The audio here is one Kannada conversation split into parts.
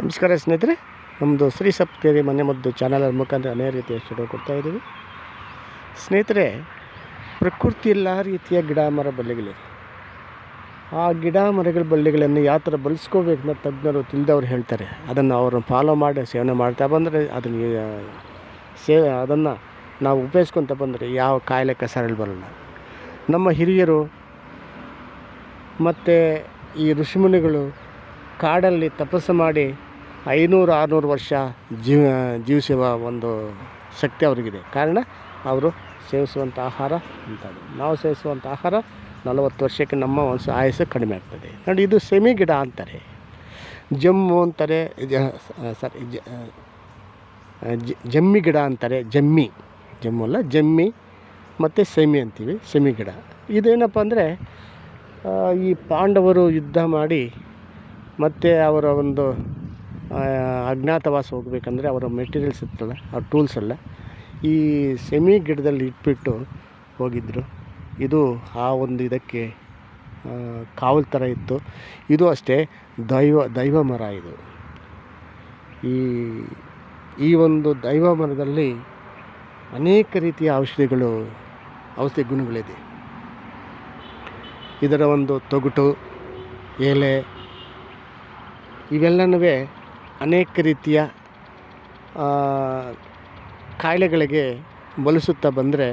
ನಮಸ್ಕಾರ ಸ್ನೇಹಿತರೆ ನಮ್ಮದು ಶ್ರೀ ಸಪ್ತೇರಿ ಮನೆ ಮದ್ದು ಚಾನಲ್ ಮುಖಾಂತರ ಅನೇಕ ರೀತಿಯ ಸ್ಟುಡಿಯೋ ಕೊಡ್ತಾ ಇದ್ದೀವಿ. ಸ್ನೇಹಿತರೆ, ಪ್ರಕೃತಿ ಎಲ್ಲ ರೀತಿಯ ಗಿಡ, ಮರ ಬಳ್ಳಿಗಳಿವೆ ಆ ಗಿಡ, ಮರಗಳ ಬಳ್ಳಿಗಳನ್ನು ಯಾವ ಥರ ಬಳಸ್ಕೋಬೇಕು ಅಂತ ತಜ್ಞರು ತಿಳಿದವ್ರು ಹೇಳ್ತಾರೆ. ಅದನ್ನು ಅವರು ಫಾಲೋ ಮಾಡಿ, ಸೇವನೆ ಮಾಡ್ತಾ ಬಂದರೆ ಅದನ್ನು ಸೇ, ಅದನ್ನು ನಾವು ಉಪಯೋಗಿಸ್ಕೊತ ಬಂದರೆ ಯಾವ ಕಾಯಿಲೆ ಕಸರಲ್ಲಿ ಬರಲ್ಲ. ನಮ್ಮ ಹಿರಿಯರು ಮತ್ತು ಈ ಋಷಿಮುನಿಗಳು ಕಾಡಲ್ಲಿ ತಪಸ್ಸು ಮಾಡಿ ಐನೂರು ಆರುನೂರು ವರ್ಷ ಜೀವ, ಜೀವಿಸುವ ಒಂದು ಶಕ್ತಿ ಅವರಿಗಿದೆ. ಕಾರಣ ಅವರು ಸೇವಿಸುವಂಥ ಆಹಾರ ಅಂಥದ್ದು ನಾವು ಸೇವಿಸುವಂಥ ಆಹಾರ ನಲವತ್ತು ವರ್ಷಕ್ಕೆ ನಮ್ಮ ಒಂದು ಆಯಸ್ಸು ಕಡಿಮೆ ಆಗ್ತದೆ. ನೋಡಿ, ಇದು ಸೆಮಿ ಗಿಡ ಅಂತಾರೆ. ಜಮ್ಮು ಅಂತಾರೆ ಸಾರಿ ಜಮ್ಮಿ ಗಿಡ ಅಂತಾರೆ, ಜಮ್ಮಿ. ಜಮ್ಮು ಅಲ್ಲ, ಜಮ್ಮಿ ಮತ್ತು ಸೆಮಿ ಅಂತೀವಿ, ಸೆಮಿ ಗಿಡ. ಇದೇನಪ್ಪ ಅಂದರೆ ಈ ಪಾಂಡವರು ಯುದ್ಧ ಮಾಡಿ ಮತ್ತು ಅವರ ಒಂದು ಅಜ್ಞಾತವಾಸ ಹೋಗಬೇಕಂದ್ರೆ ಅವರ ಮೆಟೀರಿಯಲ್ಸ್ ಇರ್ತದೆ, ಆ ಟೂಲ್ಸ್ ಎಲ್ಲ ಈ ಸೆಮಿ ಗಿಡದಲ್ಲಿ ಇಟ್ಬಿಟ್ಟು ಹೋಗಿದ್ದರು ಇದು ಆ ಒಂದು ಇದಕ್ಕೆ ಕಾವಲು ಥರ ಇತ್ತು. ಇದು ಅಷ್ಟೇ, ದೈವ ದೈವ ಮರ ಇದು. ಈ ಈ ಒಂದು ದೈವ ಮರದಲ್ಲಿ ಅನೇಕ ರೀತಿಯ ಔಷಧಿಗಳು, ಔಷಧಿ ಗುಣಗಳಿದೆ. ಇದರ ಒಂದು ತೊಗಟು, ಎಲೆ ಇವೆಲ್ಲನೂ ಅನೇಕ ರೀತಿಯ ಕಾಯಿಲೆಗಳಿಗೆ ಬಳಸುತ್ತಾ ಬಂದರೆ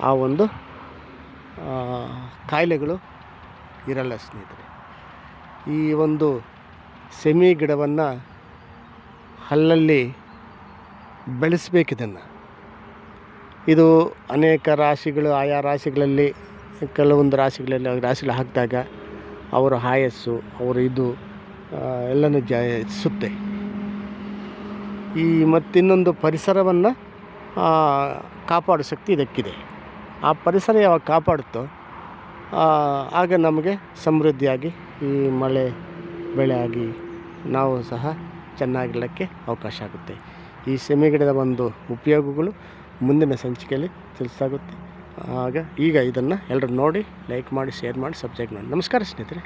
ಆ ಒಂದು ಕಾಯಿಲೆಗಳು ಇರಲ್ಲ ಸ್ನೇಹಿತರೆ. ಈ ಒಂದು ಸೆಮಿ ಗಿಡವನ್ನು ಅಲ್ಲಲ್ಲಿ ಬೆಳೆಸಬೇಕಿದನ್ನು ಇದು ಅನೇಕ ರಾಶಿಗಳು, ಆಯಾ ರಾಶಿಗಳಲ್ಲಿ, ಕೆಲವೊಂದು ರಾಶಿಗಳಲ್ಲಿ ರಾಶಿಗಳು ಹಾಕಿದಾಗ, ಅವರ ಆಯಸ್ಸು, ಅವರ ಇದು ಎಲ್ಲನೂ ಜ ಹೆಚ್ಚಿಸುತ್ತೆ ಈ ಮತ್ತಿನ್ನೊಂದು ಪರಿಸರವನ್ನು ಕಾಪಾಡೋ ಶಕ್ತಿ ಇದಕ್ಕಿದೆ. ಆ ಪರಿಸರ ಯಾವಾಗ ಕಾಪಾಡುತ್ತೋ ಆಗ ನಮಗೆ ಸಮೃದ್ಧಿಯಾಗಿ ಈ ಮಳೆ ಬೆಳೆ ಆಗಿ ನಾವು ಸಹ ಚೆನ್ನಾಗಿರಲಿಕ್ಕೆ ಅವಕಾಶ ಆಗುತ್ತೆ. ಈ ಸೆಮಿ ಗಿಡದ ಒಂದು ಉಪಯೋಗಗಳು ಮುಂದಿನ ಸಂಚಿಕೆಯಲ್ಲಿ ತಿಳಿಸಾಗುತ್ತೆ. ಆಗ ಈಗ ಇದನ್ನು ಎಲ್ಲರೂ ನೋಡಿ ಲೈಕ್ ಮಾಡಿ ಶೇರ್ ಮಾಡಿ ಸಬ್ಸ್ಕ್ರೈಬ್ ಮಾಡಿ. ನಮಸ್ಕಾರ ಸ್ನೇಹಿತರೆ.